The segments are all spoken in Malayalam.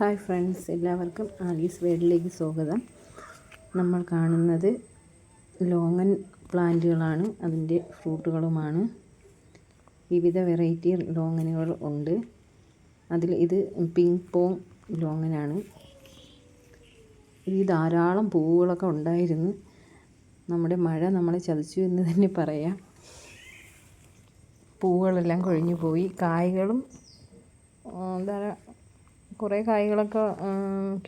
ഹായ് ഫ്രണ്ട്സ് എല്ലാവർക്കും ആലീസ് വേഡിലേക്ക് സ്വാഗതം. നമ്മൾ കാണുന്നത് ലോങ്ങൻ പ്ലാന്റുകളാണ് അതിന്റെ ഫ്രൂട്ടുകളുമാണ്. വിവിധ വെറൈറ്റി ലോങ്ങനുകൾ ഉണ്ട്. അതിൽ ഇത് പിങ്ക് പോങ് ലോങ്ങനാണ്. ഇത് ധാരാളം പൂവുകളൊക്കെ ഉണ്ടായിരുന്നു. നമ്മുടെ മഴ നമ്മളെ ചതിച്ചു എന്ന് തന്നെ പറയാം. പൂവുകളെല്ലാം കൊഴിഞ്ഞു പോയി കായ്കളും എന്താ കുറേ കായ്കളൊക്കെ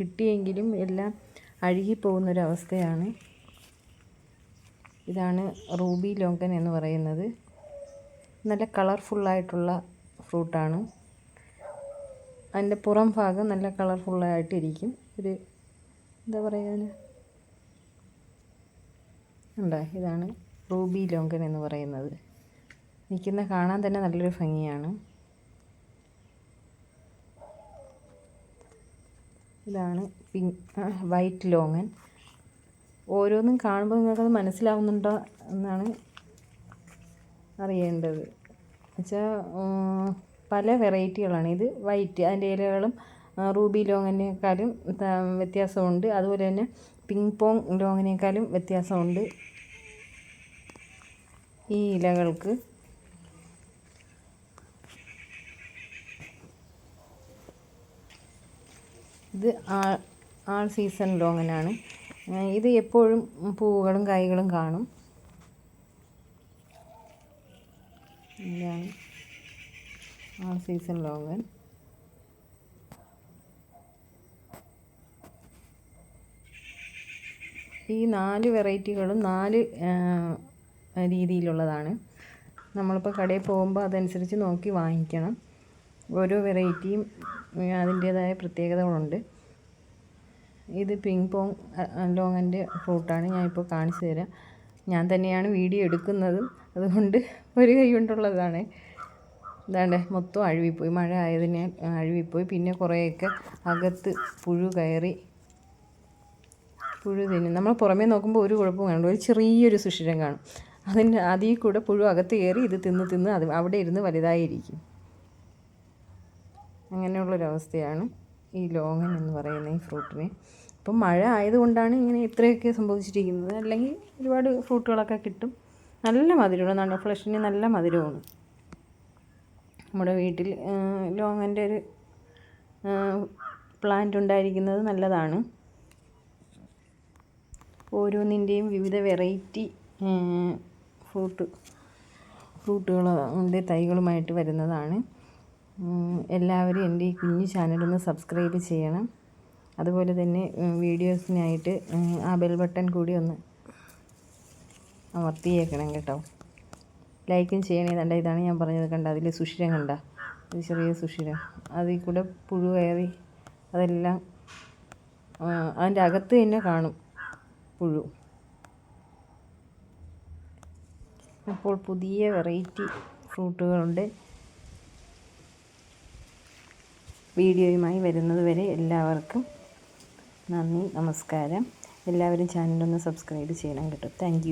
കിട്ടിയെങ്കിലും എല്ലാം അഴുകിപ്പോകുന്നൊരവസ്ഥയാണ് ഇതാണ് റൂബി ലോങ്കൻ എന്ന് പറയുന്നത്. നല്ല കളർഫുള്ളായിട്ടുള്ള ഫ്രൂട്ടാണ്. അതിന്റെ പുറം ഭാഗം നല്ല കളർഫുള്ളായിട്ടിരിക്കും. ഒരു എന്താ പറയുക ഉണ്ടോ? ഇതാണ് റൂബി ലോങ്കൻ എന്ന് പറയുന്നത്. നിൽക്കുന്ന കാണാൻ തന്നെ നല്ലൊരു ഭംഗിയാണ്. ഇതാണ് പിങ്ക് വൈറ്റ് ലോങ്ങൻ. ഓരോന്നും കാണുമ്പോൾ നിങ്ങൾക്കത് മനസ്സിലാവുന്നുണ്ടോ എന്നാണ് അറിയേണ്ടത്. വെച്ചാൽ പല വെറൈറ്റികളാണ്. ഇത് വൈറ്റ് അതിന്റെ ഇലകളും റൂബി ലോങ്ങിനേക്കാളും വ്യത്യാസമുണ്ട്. അതുപോലെ തന്നെ പിങ് പോങ് ലോങ്ങിനേക്കാളും വ്യത്യാസമുണ്ട് ഈ ഇലകൾക്ക്. ഇത് ആൾ ആൾ സീസൺ ലോങ്ങനാണ്. ഇത് എപ്പോഴും പൂവുകളും കായ്കളും കാണും. ഇതാണ് ആൾ സീസൺ ലോങ്ങൻ. ഈ നാല് വെറൈറ്റികളും നാല് രീതിയിലുള്ളതാണ്. നമ്മളിപ്പോൾ കടയിൽ പോകുമ്പോൾ അതനുസരിച്ച് നോക്കി വാങ്ങിക്കണം. ഓരോ വെറൈറ്റിയും അതിന്റേതായ പ്രത്യേകതകളുണ്ട്. ഇത് പിങ് പോങ് ലോങ്ങന്റെ ഫ്രൂട്ടാണ്. ഞാനിപ്പോൾ കാണിച്ചു തരാം. ഞാൻ തന്നെയാണ് വീഡിയോ എടുക്കുന്നതും. അതുകൊണ്ട് ഒരു കൈ കൊണ്ടുള്ളതാണ്. ഇതാണ്ട് മൊത്തം അഴുവിപ്പോയി. മഴ ആയതിന് അഴുവിപ്പോയി. പിന്നെ കുറേയൊക്കെ അകത്ത് പുഴു കയറി പുഴു തിന്നും. നമ്മൾ പുറമേ നോക്കുമ്പോൾ ഒരു കുഴപ്പവും കാണും ഒരു ചെറിയൊരു സുഷിരം കാണും. അതിന്റെ അതിൽ കൂടെ പുഴു അകത്ത് കയറി ഇത് തിന്ന് തിന്ന് അത് അവിടെ ഇരുന്ന് വലുതായിരിക്കും. അങ്ങനെയുള്ളൊരവസ്ഥയാണ് ഈ ലോങ്ങൻ എന്ന് പറയുന്ന ഈ ഫ്രൂട്ടിന്. ഇപ്പം മഴ ആയതുകൊണ്ടാണ് ഇങ്ങനെ ഇത്രയൊക്കെ സംഭവിച്ചിരിക്കുന്നത്. അല്ലെങ്കിൽ ഒരുപാട് ഫ്രൂട്ടുകളൊക്കെ കിട്ടും. നല്ല മധുരമാണ്. നല്ല ഫ്ലഷിന് നല്ല മധുരമാണ്. നമ്മുടെ വീട്ടിൽ ലോങ്ങന്റെ ഒരു പ്ലാന്റ് ഉണ്ടായിരിക്കുന്നത് നല്ലതാണ്. ഓരോന്നിന്റെയും വിവിധ വെറൈറ്റി ഫ്രൂട്ട് ഫ്രൂട്ടുകളുടെ തൈകളുമായിട്ട് വരുന്നതാണ്. എല്ലാവരും എന്റെ ഈ കുഞ്ഞു ചാനലൊന്ന് സബ്സ്ക്രൈബ് ചെയ്യണം. അതുപോലെ തന്നെ വീഡിയോസിനായിട്ട് ആ ബെൽ ബട്ടൺ കൂടി ഒന്ന് അമർത്തിയേക്കണം കേട്ടോ. ലൈക്കും ചെയ്യണേ കണ്ട? ഇതാണ് ഞാൻ പറഞ്ഞത് കണ്ട? അതിൽ സുഷിരം കണ്ട? ഒരു ചെറിയ സുഷിരം. അതിൽ കൂടെ പുഴു കയറി അതെല്ലാം അതിന്റെ അകത്ത് തന്നെ കാണും പുഴു. അപ്പോൾ പുതിയ വെറൈറ്റി ഫ്രൂട്ടുകളുണ്ട് വീഡിയോയുമായി വരുന്നത് വരെ എല്ലാവർക്കും നന്ദി നമസ്കാരം. എല്ലാവരും ചാനലൊന്ന് സബ്സ്ക്രൈബ് ചെയ്യണം കേട്ടോ. താങ്ക്